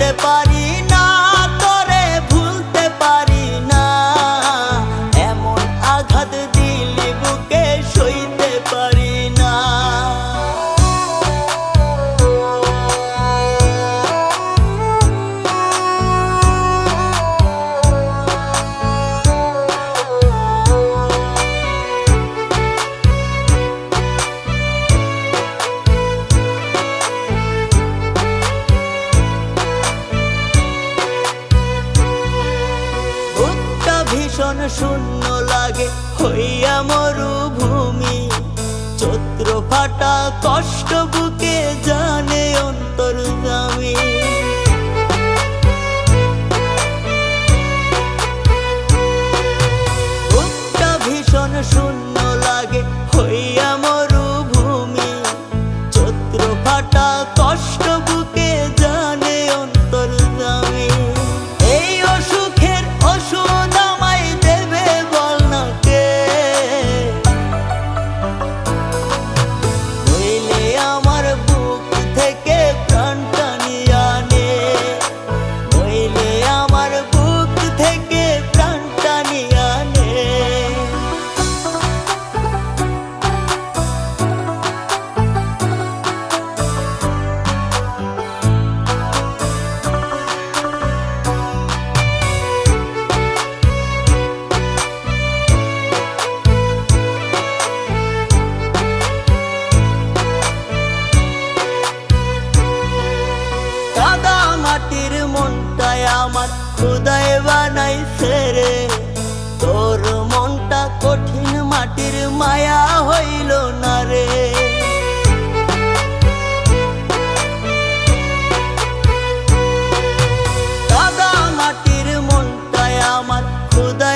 করতে পারি শূন্য লাগে হইয়া মরুভূমি। চত্র ফাটা কষ্ট বুকে জানে অন্তর্গামী ভীষণ শূন্য toda